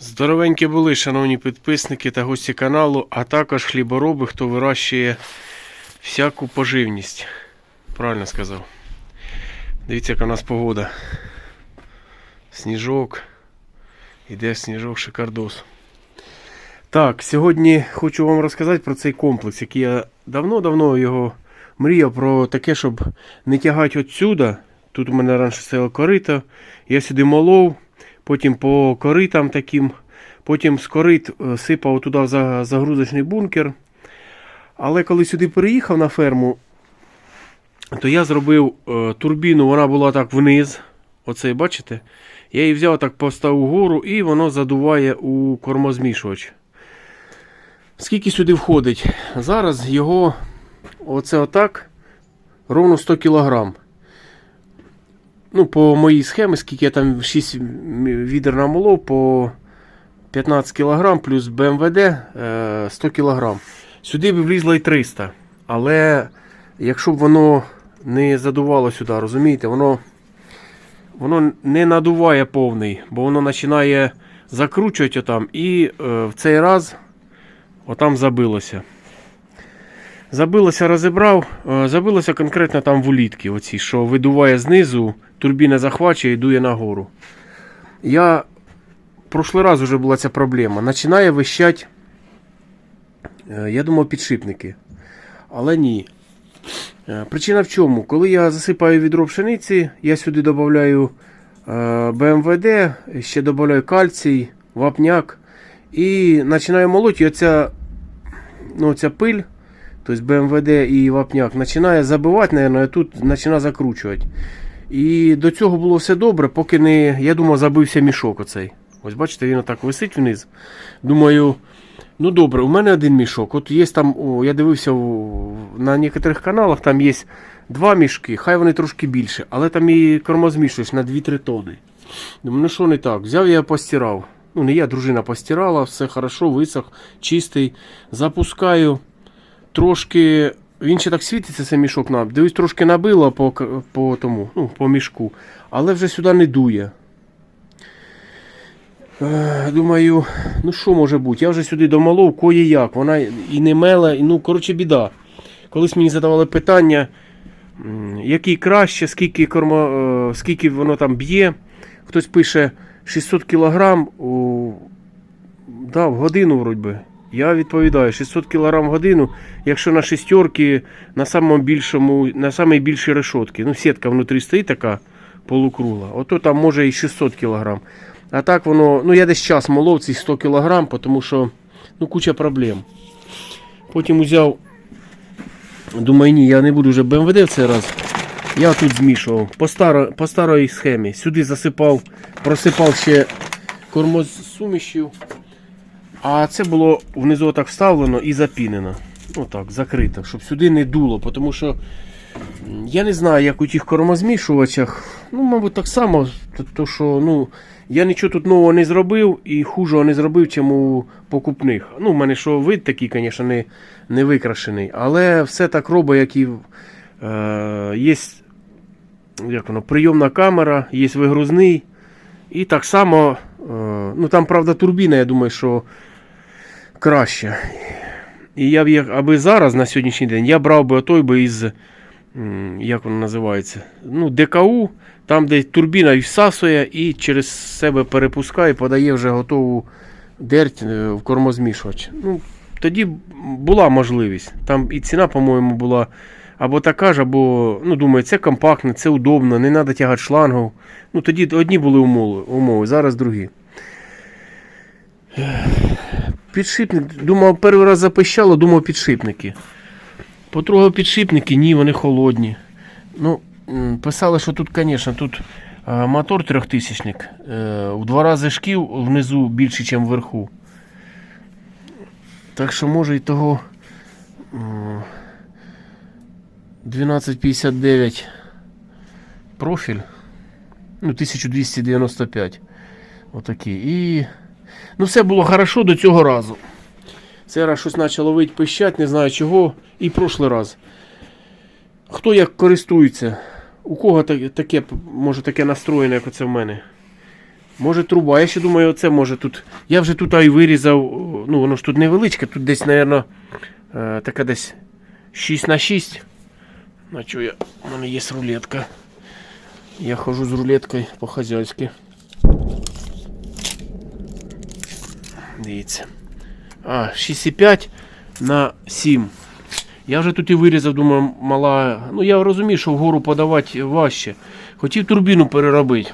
Здоровенькі були, шановні підписники та гості каналу, а також хлібороби, хто вирощує всяку поживність. Правильно сказав. Дивіться, яка у нас погода. Сніжок. Іде сніжок шикардос. Так, сьогодні хочу вам розказати про цей комплекс, який я давно-давно його мріяв про таке, щоб не тягати отсюда. Тут у мене раніше стояло корито. Я сюди молов, потім по коритам таким, потім з корит е, сипав туди в загрузочний бункер. Але коли сюди переїхав на ферму, то я зробив е, турбіну, вона була так вниз. Оце бачите? Я її взяв так поставив угору і воно задуває у кормозмішувач. Скільки сюди входить? Зараз його оце отак ровно 100 кг. Ну, по моїй схемі, скільки я там 6 відер намолов, по 15 кг плюс БМВД е, 100 кг. Сюди б влізло і 300. Але якщо б воно не задувало сюди, розумієте, воно, воно не надуває повний, бо воно починає закручувати отам. І е, в цей раз отам забилося. Забилося, розібрав. е, Забилося конкретно там в улітки, оці, що видуває знизу, турбіна захвачує і дує нагору. Я прошлий раз вже була ця проблема. Починає вищать, е, я думав, підшипники. Але ні. Е, Причина в чому? Коли я засипаю відро пшениці, я сюди додаю е, БМВД, ще додаю кальцій, вапняк. І починаю молоть, і оця, ну, оця пиль, тобто БМВД і вапняк, починає забивати, а тут починає закручувати. І до цього було все добре, поки не, я думав, забився мішок оцей. Ось бачите, він отак висить вниз. Думаю, ну добре, у мене один мішок. От є там, о, я дивився у- на некоторих каналах, там є два мішки, хай вони трошки більше, але там і кормозмішувач на 2-3 тони. Думаю, ну що не так? Взяв я постирав. Ну, не я, дружина постирала, все хорошо, висох, чистий. Запускаю. Трошки. Він ще так світиться, цей мішок на. Дивись, трошки набило по, по тому, ну, по мішку, але вже сюди не дує. Е, Думаю, ну що може бути? Я вже сюди домолов кое як. Вона і не мела, і ну, коротше, біда. Колись мені задавали питання, який краще, скільки, кормо, е, скільки воно там б'є. Хтось пише 600 кг у, да, в годину, вроді би. Я відповідаю, 600 кг в годину, якщо на шестерки, на самому більшому, на самій більшій решотці. Ну, сітка внутрі стоїть така полукругла. Ото там може і 600 кг. А так воно, ну я десь час молов ці 100 кг, тому що ну, куча проблем. Потім узяв, думаю, ні, я не буду вже БМВД в цей раз. Я тут змішував по, старо, по старій схемі. Сюди засипав, просипав ще кормо з сумішю. А це було внизу так вставлено і запінено. Отак, закрито, щоб сюди не дуло. Тому що я не знаю, як у тих кормозмішувачах. Ну, мабуть, так само. То, що, ну, я нічого тут нового не зробив і хужого не зробив, чим у покупних. Ну, в мене що вид такий, звісно, не, не викрашений. Але все так робить, як і е, є як воно, прийомна камера, є вигрузний. І так само, е, ну там, правда, турбіна, я думаю, що краще. І я б, аби зараз, на сьогоднішній день, я брав би отой би із, як воно називається, ну, ДКУ, там, де турбіна і всасує і через себе перепускає, подає вже готову дерть е, в кормозмішувач. Ну, тоді була можливість. Там і ціна, по-моєму, була або така ж, або, ну, думаю, це компактне, це удобно, не треба тягати шлангу. Ну, тоді одні були умови, умови зараз другі. Підшипник, думав, перший раз запищало, думав підшипники. Потрогав підшипники, ні, вони холодні. Ну, писали, що тут, звісно, тут мотор трьохтисячник. Е, в два рази шків внизу більше, ніж вверху. Так що може і того 1259 профіль. Ну, 1295. Отакий. І. Ну, все було хорошо до цього разу. Цей раз щось почало вить пищать, не знаю чого. І прошлий раз. Хто як користується? У кого таке, може таке настроєне, як оце в мене? Може труба. Я ще думаю, оце може тут. Я вже тут і вирізав. Ну, воно ж тут невеличке, тут десь, мабуть, така десь 6 на 6. На що я? У мене є рулетка. Я хожу з рулеткою по-хазяйськи. Дивіться. А, 6,5 на 7. Я вже тут і вирізав, думаю, мала. Ну я розумію, що вгору подавати важче. Хотів турбіну переробити.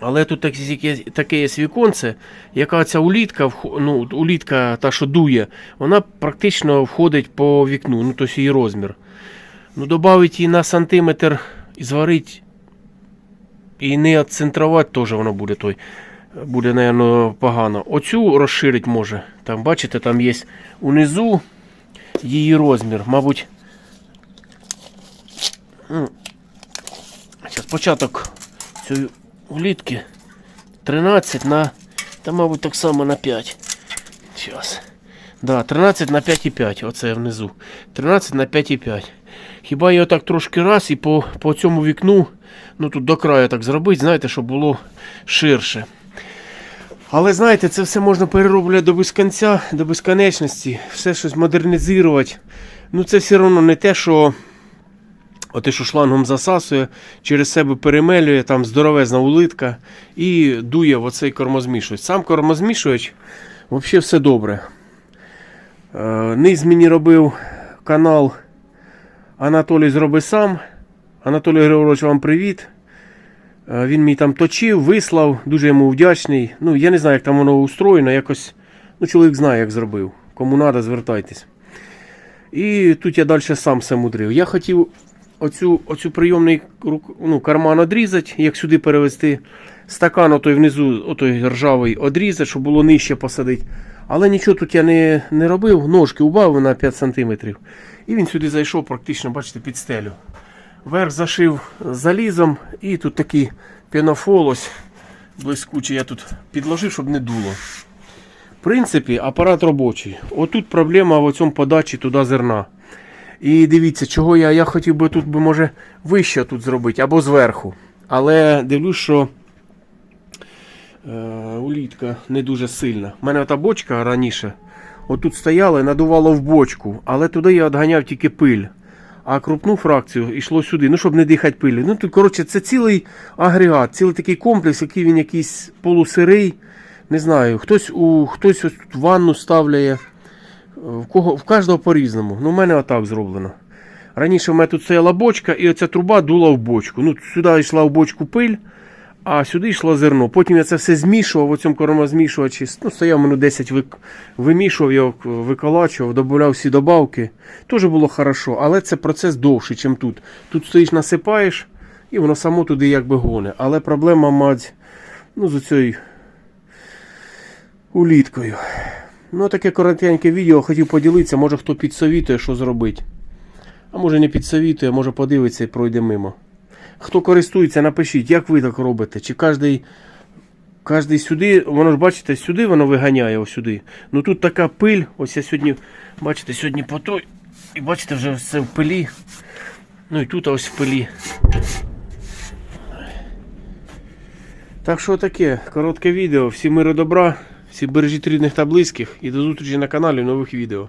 Але тут таке, є віконце, яка ця улітка, ну, улітка та, що дує, вона практично входить по вікну, ну тобто її розмір. Ну, додати її на сантиметр і зварити, і не відцентрувати теж воно буде той. Буде, напевно, погано. Оцю розширить може. Там, бачите, там є унизу її розмір. Мабуть. Зараз початок цієї улітки 13 на. Та, мабуть, так само на 5. Зараз. Да, 13 на 5,5. Оце внизу. 13 на 5,5. Хіба я так трошки раз і по, по цьому вікну, ну тут до краю так зробити, знаєте, щоб було ширше. Але знаєте, це все можна перероблювати до безкінця, до безконечності, все щось модернізувати. Ну це все одно не те, що оте, що шлангом засасує, через себе перемелює, там здоровезна улитка і дує в оцей кормозмішувач. Сам кормозмішувач, взагалі все добре. Е, Низ мені робив канал Анатолій зроби сам. Анатолій Григорович, вам привіт. Е, Він мій там точив, вислав, дуже йому вдячний. Ну, я не знаю, як там воно устроєно, якось. Ну, чоловік знає, як зробив. Кому треба, звертайтесь. І тут я далі сам все мудрив. Я хотів оцю, оцю прийомний ну, карман одрізати, як сюди перевести. Стакан отой внизу, отой ржавий одрізати, щоб було нижче посадити. Але нічого тут я не, не робив, ножки убавив на 5 см. І він сюди зайшов практично, бачите, під стелю. Верх зашив залізом і тут такий пенофол ось блискучий я тут підложив, щоб не дуло. В принципі, апарат робочий. Отут проблема в цьому подачі туди зерна. І дивіться, чого я, я хотів би тут би, може, вище тут зробити або зверху. Але дивлюсь, що е, улітка не дуже сильна. У мене та бочка раніше отут стояла і надувало в бочку, але туди я відганяв тільки пиль. А крупну фракцію йшло сюди, ну щоб не дихати пилі. Ну тут, коротше, це цілий агрегат, цілий такий комплекс, який він якийсь полусирий. Не знаю, хтось у хтось ось тут ванну ставляє. В кого в кожного по-різному. Ну, у мене отак зроблено. Раніше в мене тут стояла бочка, і оця труба дула в бочку. Ну, сюди йшла в бочку пиль, а сюди йшло зерно. Потім я це все змішував в цьому кормозмішувачі. Ну, стояв минут 10 вик... вимішував його, виколачував, додавав всі добавки. Теж було хорошо, але це процес довший, ніж тут. Тут стоїш, насипаєш, і воно само туди якби гоне. Але проблема, мать, ну, з цією уліткою. Ну, таке коротеньке відео хотів поділитися, може хто підсовітує, що зробити. А може не підсовітує, може подивиться і пройде мимо. Хто користується, напишіть, як ви так робите. Чи кожний, кожний сюди, воно ж бачите, сюди воно виганяє сюди. Ну тут така пиль, ось я сьогодні, бачите, сьогодні по той. І бачите, вже все в пилі. Ну і тут ось в пилі. Так що таке, коротке відео. Всі миру добра, всі бережіть рідних та близьких і до зустрічі на каналі нових відео.